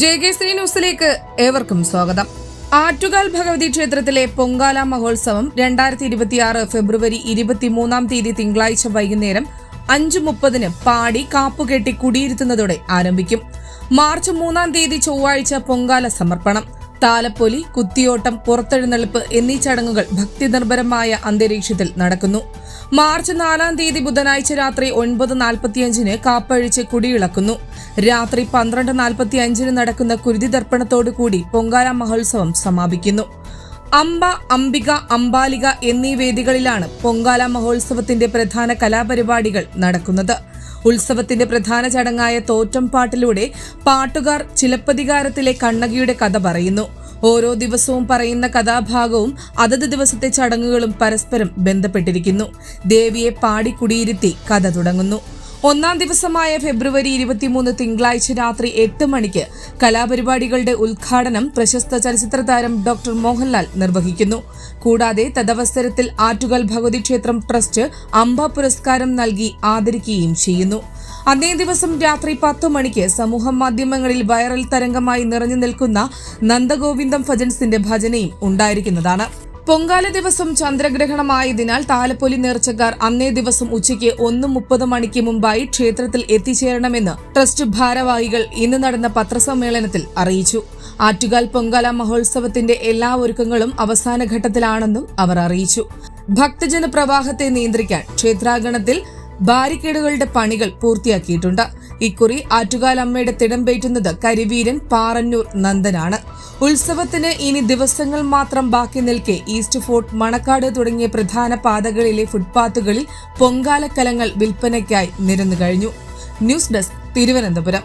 J K Shri ന്യൂസിലേക്ക് ഏവർക്കും സ്വാഗതം. ആറ്റുകാൽ ഭഗവതി ക്ഷേത്രത്തിലെ പൊങ്കാല മഹോത്സവം രണ്ടായിരത്തി ഇരുപത്തിയാറ് ഫെബ്രുവരി ഇരുപത്തിമൂന്നാം തീയതി തിങ്കളാഴ്ച വൈകുന്നേരം അഞ്ചു മുപ്പതിന് പാടി കാപ്പുകെട്ടി കുടിയിരുത്തുന്നതോടെ ആരംഭിക്കും. മാർച്ച് മൂന്നാം തീയതി ചൊവ്വാഴ്ച പൊങ്കാല സമർപ്പണം. താലപ്പൊലി കുത്തിയോട്ടം പുറത്തെഴുന്നള്ളിപ്പ് എന്നീ ചടങ്ങുകൾ ഭക്തിനിർഭരമായ അന്തരീക്ഷത്തിൽ നടക്കുന്നു. മാർച്ച് നാലാം തീയതി ബുധനാഴ്ച രാത്രി ഒൻപത് നാൽപ്പത്തിയഞ്ചിന് കാപ്പഴിച്ച് കുടിയിളക്കുന്നു. രാത്രി പന്ത്രണ്ട് നാൽപ്പത്തി അഞ്ചിന് നടക്കുന്ന കുരുതി തർപ്പണത്തോടുകൂടി പൊങ്കാല മഹോത്സവം സമാപിക്കുന്നു. അംബ അംബിക അംബാലിക എന്നീ വേദികളിലാണ് പൊങ്കാല മഹോത്സവത്തിന്റെ പ്രധാന കലാപരിപാടികൾ നടക്കുന്നത്. ഉത്സവത്തിന്റെ പ്രധാന ചടങ്ങായ തോറ്റം പാട്ടിലൂടെ പാട്ടുകാർ ചിലപ്പതികാരത്തിലെ കണ്ണകിയുടെ കഥ പറയുന്നു. ഓരോ ദിവസവും പറയുന്ന കഥാഭാഗവും അതത് ദിവസത്തെ ചടങ്ങുകളും പരസ്പരം ബന്ധപ്പെട്ടിരിക്കുന്നു. ദേവിയെ പാടി കുടിയിരുത്തി കഥ തുടങ്ങുന്നു. ഒന്നാം ദിവസമായ ഫെബ്രുവരി ഇരുപത്തിമൂന്ന് തിങ്കളാഴ്ച രാത്രി എട്ട് മണിക്ക് കലാപരിപാടികളുടെ ഉദ്ഘാടനം പ്രശസ്ത ചലച്ചിത്ര താരം ഡോക്ടർ മോഹൻലാൽ നിർവഹിക്കുന്നു. കൂടാതെ തദവസരത്തിൽ ആറ്റുകൽ ഭഗവതി ക്ഷേത്രം ട്രസ്റ്റ് അംബ പുരസ്കാരം നൽകി ആദരിക്കുകയും ചെയ്യുന്നു. അന്നേ ദിവസം രാത്രി പത്തു മണിക്ക് സമൂഹ മാധ്യമങ്ങളിൽ വൈറൽ തരംഗമായി നിറഞ്ഞു നിൽക്കുന്ന നന്ദഗോവിന്ദം ഭജൻസിന്റെ ഭജനയും ഉണ്ടായിരിക്കുന്നതാണ്. പൊങ്കാല ദിവസം ചന്ദ്രഗ്രഹണമായതിനാൽ താലപ്പൊലി നേർച്ചക്കാർ അന്നേ ദിവസം ഉച്ചയ്ക്ക് ഒന്ന് മുപ്പത് മണിക്ക് മുമ്പായി ക്ഷേത്രത്തിൽ എത്തിച്ചേരണമെന്ന് ട്രസ്റ്റ് ഭാരവാഹികൾ ഇന്ന് നടന്ന പത്രസമ്മേളനത്തിൽ അറിയിച്ചു. ആറ്റുകാൽ പൊങ്കാല മഹോത്സവത്തിന്റെ എല്ലാ ഒരുക്കങ്ങളും അവസാന ഘട്ടത്തിലാണെന്നും അവർ അറിയിച്ചു. ഭക്തജന പ്രവാഹത്തെ നിയന്ത്രിക്കാൻ ക്ഷേത്രാങ്കണത്തിൽ ബാരിക്കേഡുകളുടെ പണികൾ പൂർത്തിയാക്കിയിട്ടുണ്ട്. ഇക്കുറി ആറ്റുകാലമ്മയുടെ തിടമ്പേറ്റുന്നത് കരിവീരൻ പാറന്നൂർ നന്ദനാണ്. ഉത്സവത്തിന് ഇനി ദിവസങ്ങൾ മാത്രം ബാക്കി നിൽക്കെ ഈസ്റ്റ് ഫോർട്ട് മണക്കാട് തുടങ്ങിയ പ്രധാന പാതകളിലെ ഫുട്പാത്തുകളിൽ പൊങ്കാലക്കലങ്ങൾ വിൽപ്പനയ്ക്കായി നിരന്നു കഴിഞ്ഞു. News desk Thiruvananthapuram.